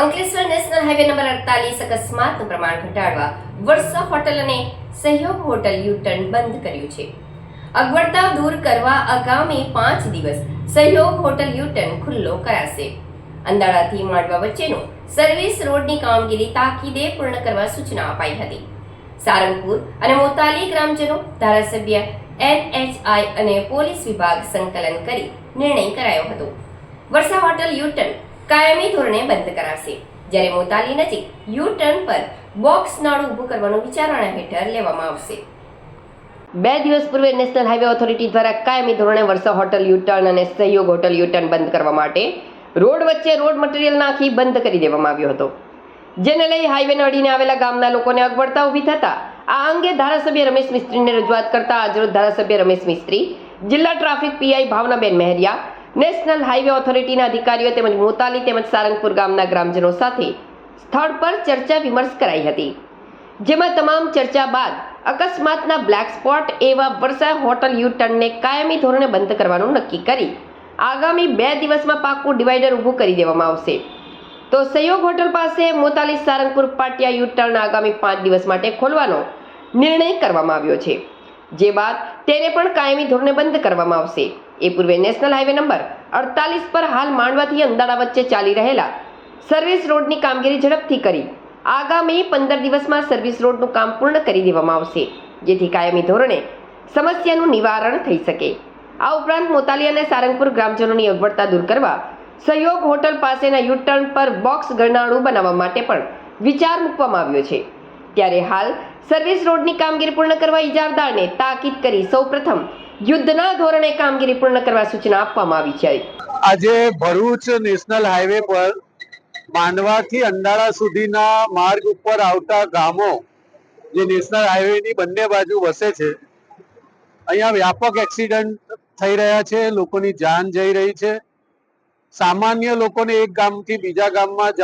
Ankleshwar national highway number અડતાલીસ અકસ્માતનું પ્રમાણ ઘટાડવા વર્ષા હોટલ અને સહયોગ હોટલ યુ બંધ કર્યું છે અગવડતા દૂર કરવા આગામી પાંચ દિવસ સહયોગ હોટલ યુ ટર્ન ખુલ્લો કરાશે અંદાળાથી માંડવા વચ્ચેનો સર્વિસ રોડની કામગીરી તાકીદે પૂર્ણ કરવા સૂચના અપાઈ હતી સારંગપુર અને મોતાલી ગ્રામજનો ધારાસભ્ય એનએચઆઈ અને પોલીસ વિભાગ સંકલન કરી નિર્ણય કરાયો હતો વર્ષા હોટલ યુ ટર્ન કાયમી ધોરણે બંધ કરાશે જ્યારે મોતાલી નજીક યુ ટર્ન પર બોક્સ નાળું ઊભું કરવાનું વિચારણા હેઠળ લેવામાં આવશે. બે દિવસ પૂર્વે નેશનલ હાઈવે ઓથોરિટી દ્વારા કાયમી ધોરણે વર્ષા હોટલ યુટર્ન અને સહયોગ હોટલ યુટર્ન બંધ કરવા માટે રોડ વચ્ચે રોડ મટીરિયલ નાખી બંધ કરી દેવામાં આવ્યો હતો. જેને લઈ હાઈવેને અડીને આવેલા ગામના લોકોને અગવડતા ઊભી થતા આ અંગે ધારાસભ્ય રમેશ મિસ્ત્રીને રજૂઆત કરતા આજરોજ ધારાસભ્ય રમેશ મિસ્ત્રી, જિલ્લા traffic PI Bhavnaben Maheria national highway ઓથોરિટીના અધિકારીઓ તેમજ મોતાલી તેમજ સારંગપુર ગામના ગ્રામજનો સાથે સ્થળ પર ચર્ચા વિમર્શ કરાઈ હતી, જેમાં તમામ ચર્ચા બાદ અકસ્માતના બ્લેક સ્પોટ એવા વરસા હોટલ યુ ટર્નને કાયમી ધોરણે બંધ કરવાનું નક્કી કરી, આગામી બે દિવસમાં પાકું ડિવાઈડર ઊભું કરી દેવામાં આવશે. તો સહયોગ હોટલ પાસે મોતાલી સારંગપુર પાટિયા યુ ટર્ન આગામી પાંચ દિવસ માટે ખોલવાનો નિર્ણય કરવામાં આવ્યો છે, જે બાદ તેને પણ કાયમી ધોરણે બંધ કરવામાં આવશે. એ પૂર્વે નેશનલ હાઈવે નંબર અડતાલીસ પર હાલ માંડવાથી અંદાડા વચ્ચે ચાલી રહેલા સર્વિસ રોડની કામગીરી ઝડપથી કરી. આગામી પંદર દિવસમાં સર્વિસ રોડનું કામ પૂર્ણ કરી દેવામાં આવશે, જેથી કાયમી ધોરણે સમસ્યાનું નિવારણ થઈ શકે. આ ઉપરાંત મોતાલી અને સારંગપુર ગ્રામજનોની અગવડતા દૂર કરવા સહયોગ હોટલ પાસેના યુટર્ન પર બોક્સ ગરનાળું બનાવવા માટે પણ વિચાર મૂકવામાં આવ્યો છે. ત્યારે હાલ સર્વિસ રોડની કામગીરી પૂર્ણ કરવા ઇજારદારને તાકીદ કરી સૌપ્રથમ યુદ્ધના ધોરણે કામગીરી પૂર્ણ કરવા સૂચના આપવામાં આવી છે. આજે ભરૂચ નેશનલ હાઈવે પર માંડવાથી અંડાળા સુધીના માર્ગ ઉપર આવતા ગામો જે નેશનલ હાઈવેની બંને બાજુ વસે છે, અહીંયા વ્યાપક એક્સિડન્ટ થઈ રહ્યા છે, લોકોની જાન જઈ રહી છે. સામાન્ય લોકોને એક ગામથી બીજા ગામમાં